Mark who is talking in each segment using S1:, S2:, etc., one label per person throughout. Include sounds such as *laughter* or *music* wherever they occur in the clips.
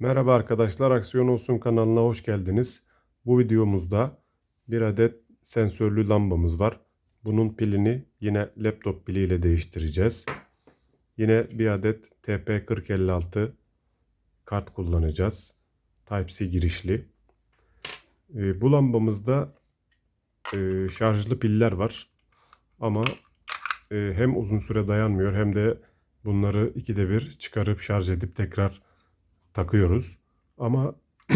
S1: Merhaba arkadaşlar, Aksiyon Olsun kanalına hoş geldiniz. Bu videomuzda bir adet sensörlü lambamız var. Bunun pilini yine laptop piliyle değiştireceğiz. Yine bir adet TP4056 kart kullanacağız. Type-C girişli. Ee, bu lambamızda e, şarjlı piller var. Ama e, hem uzun süre dayanmıyor hem de bunları ikide bir çıkarıp şarj edip tekrar takıyoruz. Ama *clears throat*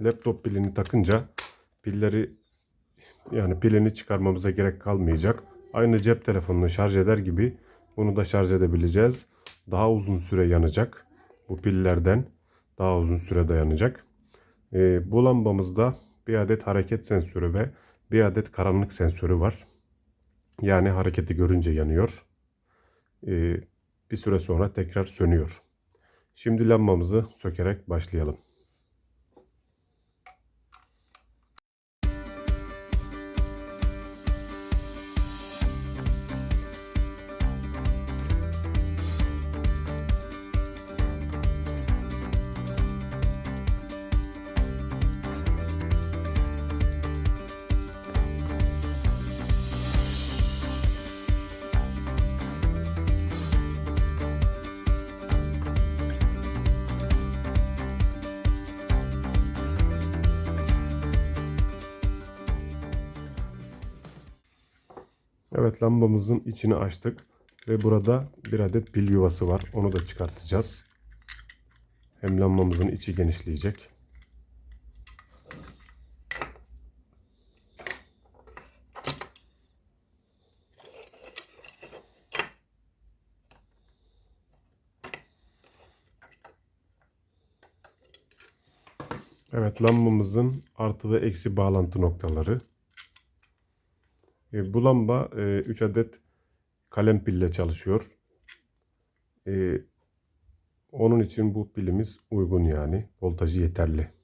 S1: laptop pilini takınca pilleri yani pilini çıkarmamıza gerek kalmayacak. Aynı cep telefonunu şarj eder gibi bunu da şarj edebileceğiz. Daha uzun süre yanacak. Bu pillerden daha uzun süre dayanacak. Ee, bu lambamızda bir adet hareket sensörü ve bir adet karanlık sensörü var. Yani hareketi görünce yanıyor. Ee, bir süre sonra tekrar sönüyor. Şimdi lambamızı sökerek başlayalım. Evet lambamızın içini açtık ve burada bir adet pil yuvası var. Onu da çıkartacağız. Hem lambamızın içi genişleyecek. Evet lambamızın artı ve eksi bağlantı noktaları. E, bu lamba 3 adet kalem pille çalışıyor. E, onun için bu pilimiz uygun yani. Voltajı yeterli.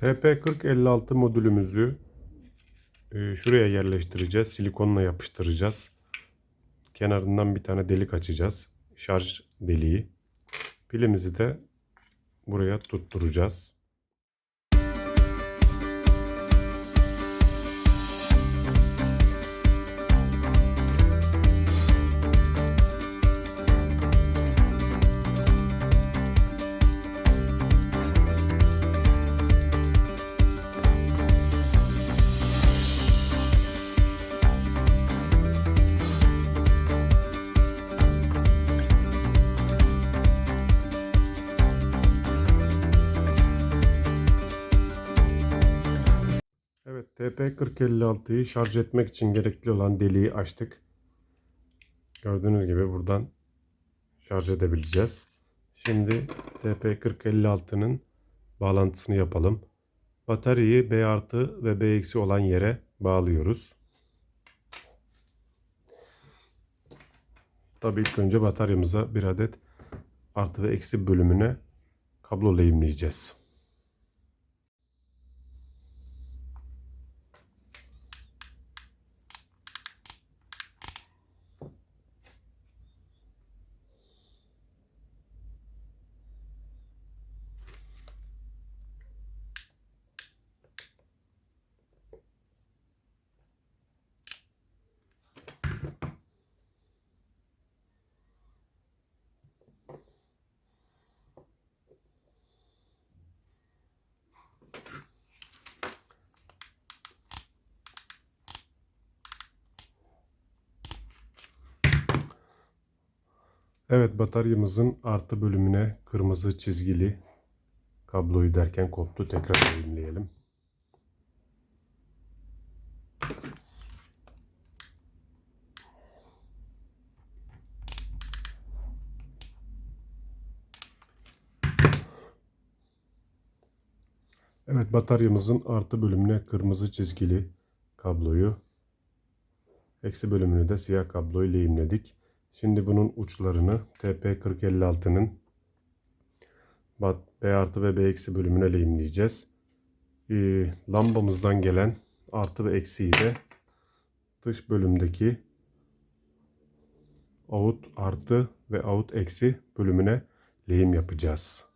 S1: TP4056 modülümüzü e, şuraya yerleştireceğiz. Silikonla yapıştıracağız. Kenarından bir tane delik açacağız. Şarj deliği. Pilimizi de buraya tutturacağız. Evet TP4056'yı şarj etmek için gerekli olan deliği açtık. Gördüğünüz gibi buradan şarj edebileceğiz. Şimdi TP4056'nın bağlantısını yapalım. Bataryayı B artı ve B eksi olan yere bağlıyoruz. Tabii ilk önce bataryamıza bir adet artı ve eksi bölümüne kablo lehimleyeceğiz. Evet bataryamızın artı bölümüne kırmızı çizgili kabloyu derken koptu. Tekrar elimleyelim. Evet bataryamızın artı bölümüne kırmızı çizgili kabloyu, eksi bölümünü de siyah kabloyu lehimledik. Şimdi bunun uçlarını TP4056'nın B artı ve B eksi bölümüne lehimleyeceğiz. Ee, lambamızdan gelen artı ve eksiyi de dış bölümdeki out artı ve out eksi bölümüne lehim yapacağız.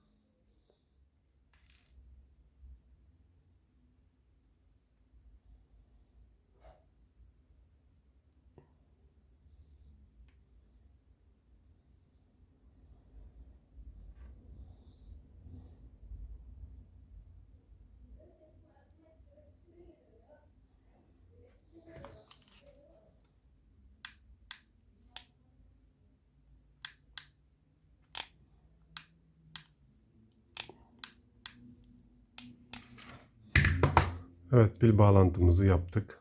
S1: Evet pil bağlantımızı yaptık.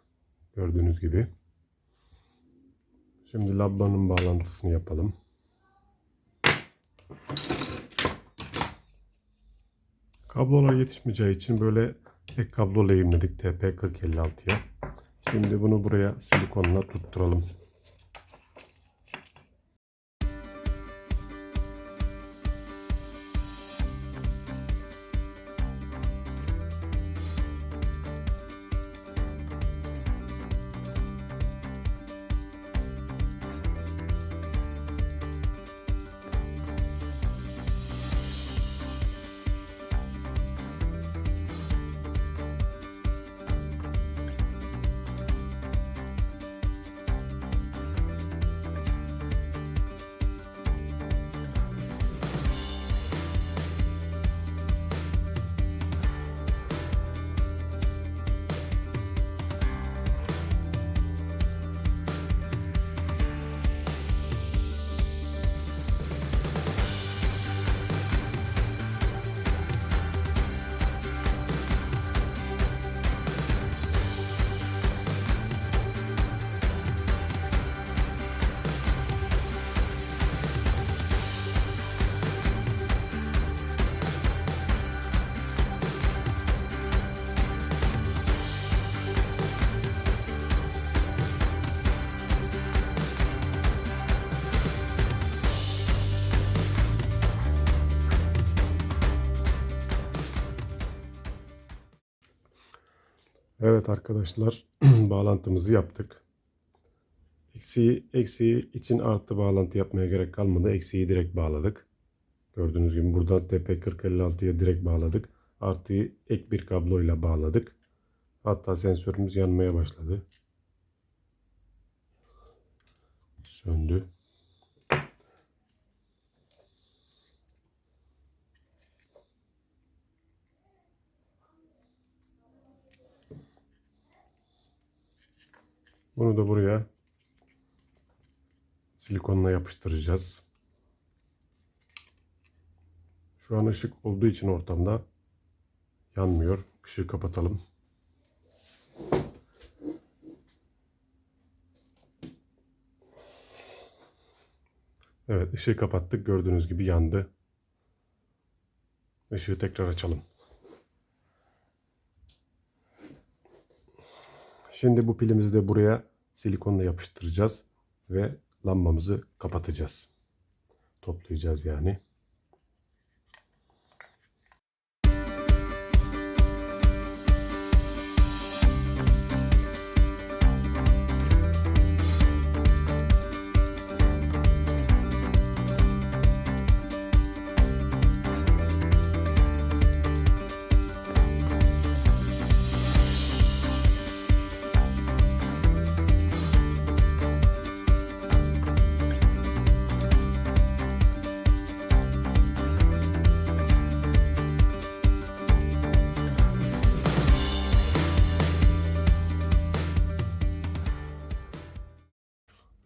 S1: Gördüğünüz gibi. Şimdi lambanın bağlantısını yapalım. Kablolar yetişmeyeceği için böyle ek kablo lehimledik TP4056'ya. Şimdi bunu buraya silikonla tutturalım. Evet arkadaşlar *clears throat* bağlantımızı yaptık. Eksiği, eksiği için artı bağlantı yapmaya gerek kalmadı. Eksiği direkt bağladık. Gördüğünüz gibi buradan TP4056'ya direkt bağladık. Artıyı ek bir kabloyla bağladık. Hatta sensörümüz yanmaya başladı. Söndü. Bunu da buraya silikonla yapıştıracağız. Şu an ışık olduğu için ortamda yanmıyor. Işığı kapatalım. Evet ışığı kapattık. Gördüğünüz gibi yandı. Işığı tekrar açalım. Şimdi bu pilimizi de buraya silikonla yapıştıracağız ve lambamızı kapatacağız. Toplayacağız yani.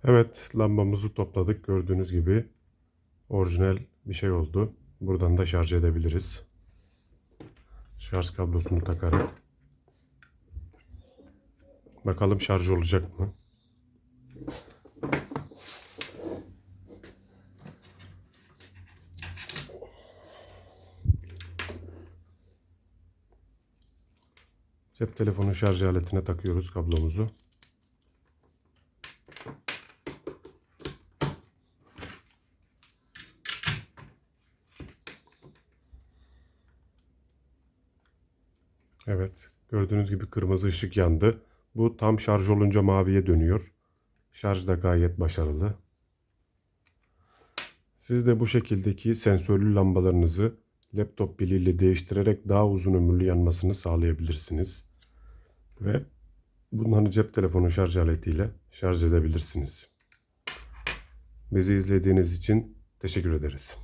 S1: Evet lambamızı topladık. Gördüğünüz gibi orijinal bir şey oldu. Buradan da şarj edebiliriz. Şarj kablosunu takarak. Bakalım şarj olacak mı? Cep telefonu şarj aletine takıyoruz kablomuzu. Evet, gördüğünüz gibi kırmızı ışık yandı. Bu tam şarj olunca maviye dönüyor. Şarj da gayet başarılı. Siz de bu şekildeki sensörlü lambalarınızı laptop piliyle değiştirerek daha uzun ömürlü yanmasını sağlayabilirsiniz. Ve bunları cep telefonu şarj aletiyle şarj edebilirsiniz. Bizi izlediğiniz için teşekkür ederiz.